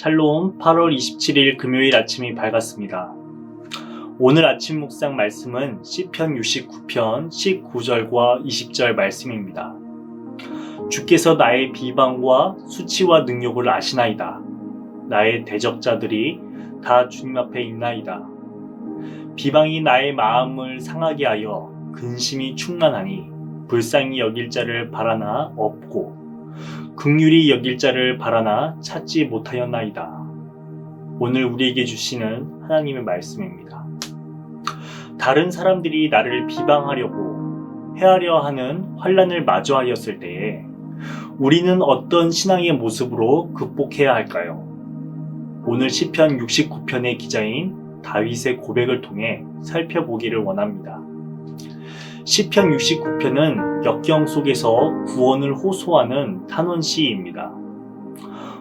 샬롬 8월 27일 금요일 아침이 밝았습니다. 오늘 아침 묵상 말씀은 시편 69편 19절과 20절 말씀입니다. 주께서 나의 비방과 수치와 능력을 아시나이다. 나의 대적자들이 다 주님 앞에 있나이다. 비방이 나의 마음을 상하게 하여 근심이 충만하니 불쌍히 여길 자를 바라나 없고 극률이 여길 자를 바라나 찾지 못하였나이다. 오늘 우리에게 주시는 하나님의 말씀입니다. 다른 사람들이 나를 비방하려고 해하려 하는 환란을 마주하였을 때에 우리는 어떤 신앙의 모습으로 극복해야 할까요? 오늘 시편 69편의 기자인 다윗의 고백을 통해 살펴보기를 원합니다. 시편 69편은 역경 속에서 구원을 호소하는 탄원 시입니다.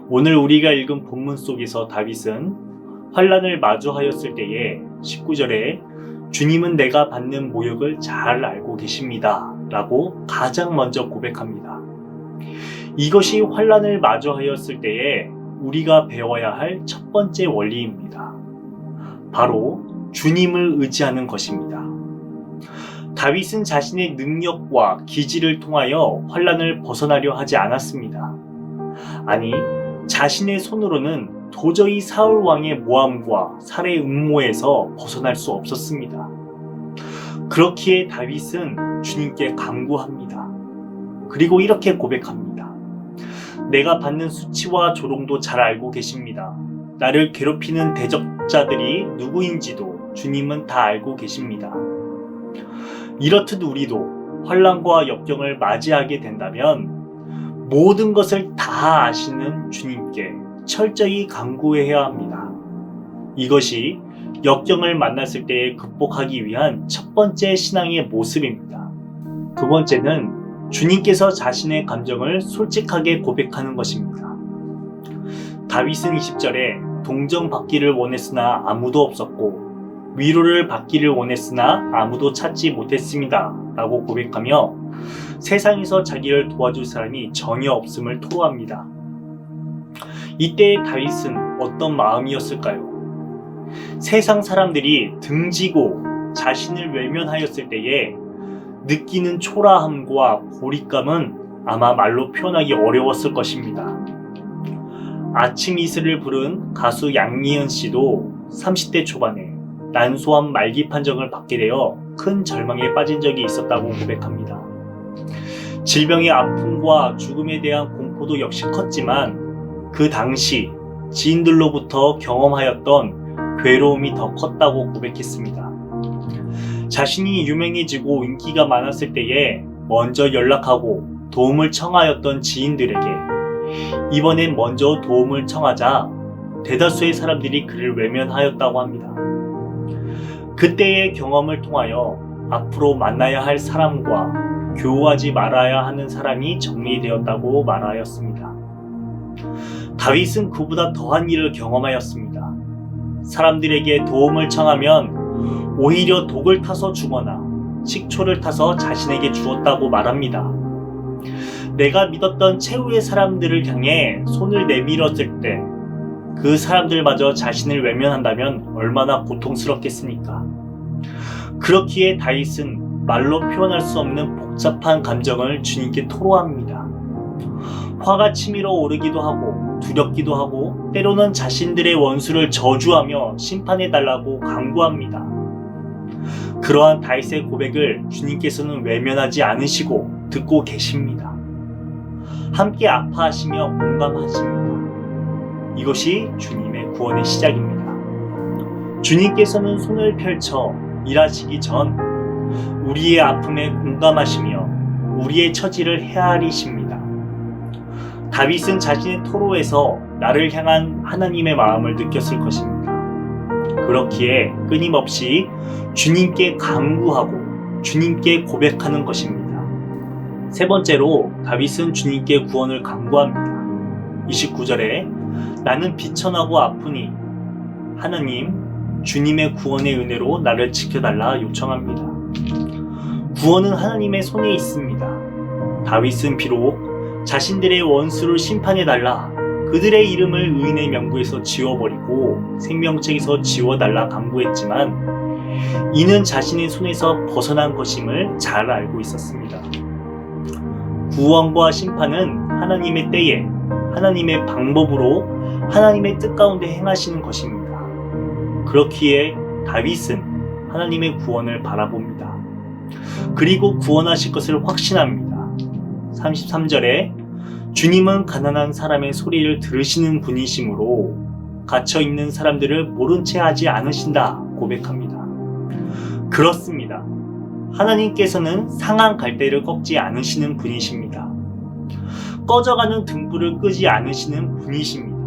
오늘 우리가 읽은 본문 속에서 다윗은 환란을 마주하였을 때에 19절에 주님은 내가 받는 모욕을 잘 알고 계십니다. 라고 가장 먼저 고백합니다. 이것이 환란을 마주하였을 때에 우리가 배워야 할 첫 번째 원리입니다. 바로 주님을 의지하는 것입니다. 다윗은 자신의 능력과 기지를 통하여 환란을 벗어나려 하지 않았습니다. 아니, 자신의 손으로는 도저히 사울 왕의 모함과 살해 음모에서 벗어날 수 없었습니다. 그렇기에 다윗은 주님께 강구합니다. 그리고 이렇게 고백합니다. 내가 받는 수치와 조롱도 잘 알고 계십니다. 나를 괴롭히는 대적자들이 누구인지도 주님은 다 알고 계십니다. 이렇듯 우리도 환란과 역경을 맞이하게 된다면 모든 것을 다 아시는 주님께 철저히 강구해야 합니다. 이것이 역경을 만났을 때 극복하기 위한 첫 번째 신앙의 모습입니다. 두 번째는 주님께서 자신의 감정을 솔직하게 고백하는 것입니다. 다윗은 20절에 동정 받기를 원했으나 아무도 없었고 위로를 받기를 원했으나 아무도 찾지 못했습니다. 라고 고백하며 세상에서 자기를 도와줄 사람이 전혀 없음을 토로합니다. 이때 다윗은 어떤 마음이었을까요? 세상 사람들이 등지고 자신을 외면하였을 때에 느끼는 초라함과 고립감은 아마 말로 표현하기 어려웠을 것입니다. 아침 이슬을 부른 가수 양미연 씨도 30대 초반에 난소암 말기 판정을 받게 되어 큰 절망에 빠진 적이 있었다고 고백합니다. 질병의 아픔과 죽음에 대한 공포도 역시 컸지만 그 당시 지인들로부터 경험하였던 괴로움이 더 컸다고 고백했습니다. 자신이 유명해지고 인기가 많았을 때에 먼저 연락하고 도움을 청하였던 지인들에게 이번엔 먼저 도움을 청하자 대다수의 사람들이 그를 외면하였다고 합니다. 그때의 경험을 통하여 앞으로 만나야 할 사람과 교우하지 말아야 하는 사람이 정리되었다고 말하였습니다. 다윗은 그보다 더한 일을 경험하였습니다. 사람들에게 도움을 청하면 오히려 독을 타서 주거나 식초를 타서 자신에게 주었다고 말합니다. 내가 믿었던 최후의 사람들을 향해 손을 내밀었을 때 그 사람들마저 자신을 외면한다면 얼마나 고통스럽겠습니까? 그렇기에 다윗은 말로 표현할 수 없는 복잡한 감정을 주님께 토로합니다. 화가 치밀어 오르기도 하고 두렵기도 하고 때로는 자신들의 원수를 저주하며 심판해 달라고 강구합니다. 그러한 다윗의 고백을 주님께서는 외면하지 않으시고 듣고 계십니다. 함께 아파하시며 공감하십니다. 이것이 주님의 구원의 시작입니다. 주님께서는 손을 펼쳐 일하시기 전 우리의 아픔에 공감하시며 우리의 처지를 헤아리십니다. 다윗은 자신의 토로에서 나를 향한 하나님의 마음을 느꼈을 것입니다. 그렇기에 끊임없이 주님께 강구하고 주님께 고백하는 것입니다. 세 번째로 다윗은 주님께 구원을 강구합니다. 29절에 나는 비천하고 아프니 하나님 주님의 구원의 은혜로 나를 지켜달라 요청합니다. 구원은 하나님의 손에 있습니다. 다윗은 비록 자신들의 원수를 심판해달라 그들의 이름을 의인의 명부에서 지워버리고 생명책에서 지워달라 강구했지만 이는 자신의 손에서 벗어난 것임을 잘 알고 있었습니다. 구원과 심판은 하나님의 때에 하나님의 방법으로 하나님의 뜻 가운데 행하시는 것입니다. 그렇기에 다윗은 하나님의 구원을 바라봅니다. 그리고 구원하실 것을 확신합니다. 33절에 주님은 가난한 사람의 소리를 들으시는 분이시므로 갇혀 있는 사람들을 모른 채 하지 않으신다 고백합니다. 그렇습니다. 하나님께서는 상한 갈대를 꺾지 않으시는 분이십니다. 꺼져가는 등불을 끄지 않으시는 분이십니다.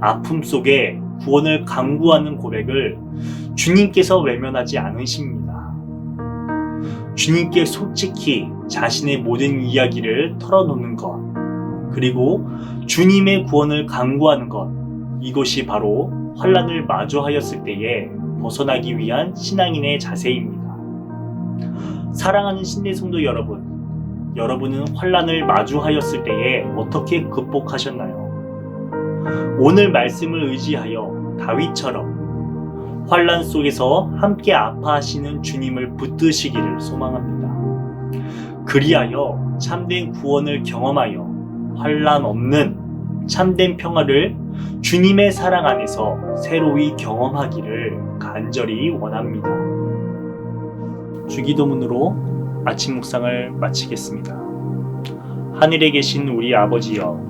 아픔 속에 구원을 강구하는 고백을 주님께서 외면하지 않으십니다. 주님께 솔직히 자신의 모든 이야기를 털어놓는 것, 그리고 주님의 구원을 강구하는 것, 이것이 바로 환란을 마주하였을 때에 벗어나기 위한 신앙인의 자세입니다. 사랑하는 신대 성도 여러분, 여러분은 환란을 마주하였을 때에 어떻게 극복하셨나요? 오늘 말씀을 의지하여 다윗처럼 환란 속에서 함께 아파하시는 주님을 붙드시기를 소망합니다. 그리하여 참된 구원을 경험하여 환란 없는 참된 평화를 주님의 사랑 안에서 새로이 경험하기를 간절히 원합니다. 주기도문으로 아침 묵상을 마치겠습니다. 하늘에 계신 우리 아버지여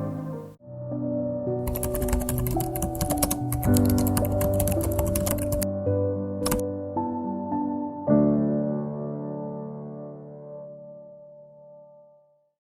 Thank you.